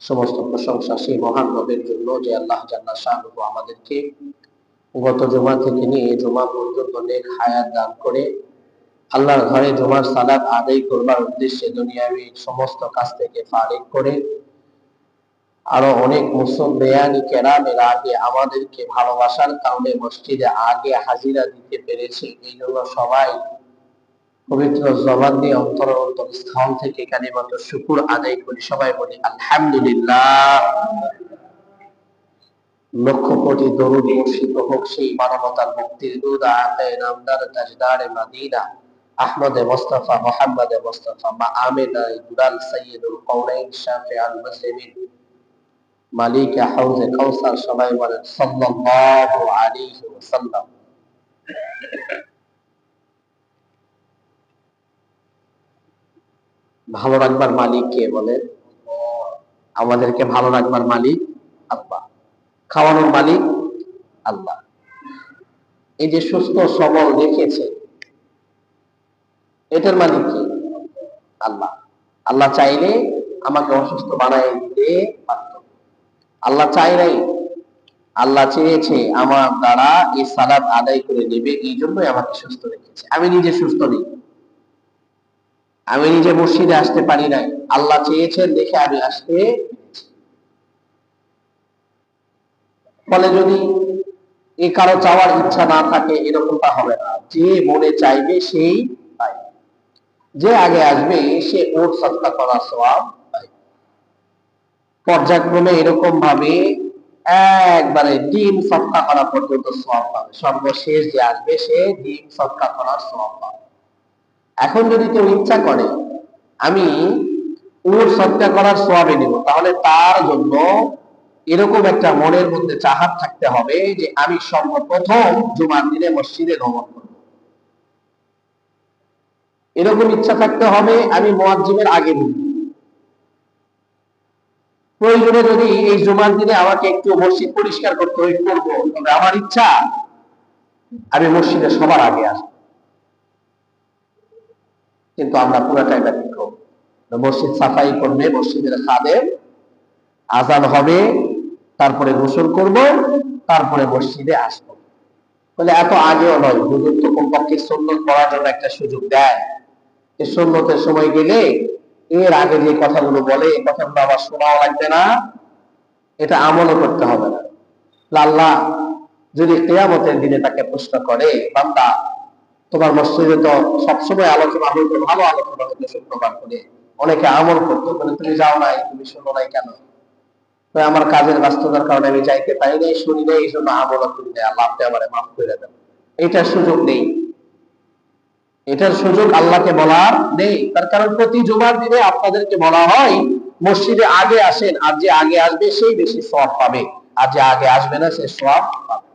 সমস্ত প্রশংসা সেই মহান রবের জন্য যে আল্লাহ জাল্লা শাহ আমাদেরকে গত জমা থেকে নিয়ে জমা পর্যন্ত নেক হায়াত দান করে আল্লাহর ঘরে জমার সালাদ আদায় করবার উদ্দেশ্যে দুনিয়াবি সমস্ত কাজ থেকে ফারিক করে আরও অনেক মুসলমানি কেরামের আগে আমাদেরকে ভালোবাসার কারণে মসজিদে আগে হাজিরা দিতে পেরেছে। এই জন্য সবাই পবিত্র জবান দিয়ে অন্তর অন্তর স্থান থেকে কালিমাত শুকুর আদায় করি। সবাই বলি, আলহামদুলিল্লাহ। লক্ষ কোটি দরুদ বর্ষিত হোক সেই মানবতার মুক্তির দুধ আকায় নামদার তাজদারে মাদিনা, আহমদে মোস্তফা, মোহাম্মদে মোস্তফা, মা আমিনা দুলাল সৈয়দুল কৌনাইন শাফি আল মুসলিমিন, মালিক হাউজে কাউসার সবাই বলেন, সাল্লাল্লাহু আলাইহি ওয়াসাল্লাম। ভালো রাখবার মালিক কে বলে? আমাদেরকে ভালো রাখবার মালিক আল্লাহ। খাওয়ানোর মালিক আল্লাহ। এই যে সুস্থ, সবল রেখেছে এটার মালিক কি? আল্লাহ। আল্লাহ চাইলে আমাকে অসুস্থ বানাই দিতে পারত। আল্লাহ চাই নাই। আল্লাহ চেয়েছে আমার দ্বারা এই সালাদ আদায় করে নেবে, এই জন্যই আমাকে সুস্থ রেখেছে। আমি নিজে সুস্থ নেই। আমি নিজে মসজিদে আসতে পারি নাই। আল্লাহ চেয়েছেন দেখে আমি আসতে। ফলে যদি এ কারও চাওয়ার ইচ্ছা না থাকে, এরকমটা হবে না। যে মনে চাইবে, সেই যে আগে আসবে, সে ওট সৎকা করার সবাব পর্যায়ক্রমে এরকম ভাবে একবারে ডিম সৎকা করা পর্যন্ত সব পাবে। সর্বশেষ যে আসবে, সে ডিম সৎকা করার সব পাবে। এখন যদি কেউ ইচ্ছা করে, আমি উট সৎকা করার সোয়াবে নিব তাহলে তার জন্য এরকম একটা মনের মধ্যে চাহাত থাকতে হবে যে আমি সর্বপ্রথম জুমার দিনে মসজিদে গমন করব। এরকম ইচ্ছা থাকতে হবে, আমি মোয়াজ্জিমের আগে ঢুকবো প্রয়োজনে যদি এই জুমার দিনে আমাকে একটু মসজিদ পরিষ্কার করতে হয়, করব, তবে আমার ইচ্ছা, আমি মসজিদে সবার আগে আসব। কিন্তু আমরা পুরাটাই ব্যতিক্রম মসজিদ সাফাই করবে, মসজিদের খাদেম। আজান হবে, তারপরে গোসল করব, তারপরে মসজিদে আসব। বলে এত আগেও নয়, হুজুর তো কমপক্ষে সন্ন্যত পড়ার জন্য একটা সুযোগ দেয়। যে সন্ন্যতের সময় গেলে এর আগে যে কথাগুলো বলে এই কথাগুলো আবার শোনাও লাগবে না। এটা আমলও করতে হবে না। আল্লাহ যদি কেয়ামতের দিনে তাকে প্রশ্ন করে, বান্দা তোমার মসজিদে তো সবসময় আলোচনা হইতো ভালো আলোচনা হইতো শুক্রবার করে। অনেকে আমল করতো মানে তুমি যাও নাই, তুমি শোনো নাই কেন? আমার কাজের ব্যস্ততার কারণে আমি যাইতে পারি নাই, শুনি নাই, এই জন্য আমল করি নাই। আল্লাহ আপনি আমার মাফ করে দেন। এটার সুযোগ নেই। এটার সুযোগ আল্লাহকে বলার নেই। তার কারণ প্রতি জুমার দিনে আপনাদেরকে বলা হয়, মসজিদে আগে আসেন, আর যে আগে আসবে, সেই বেশি সব পাবে। আর যে আগে আসবে না, সে সব পাবে।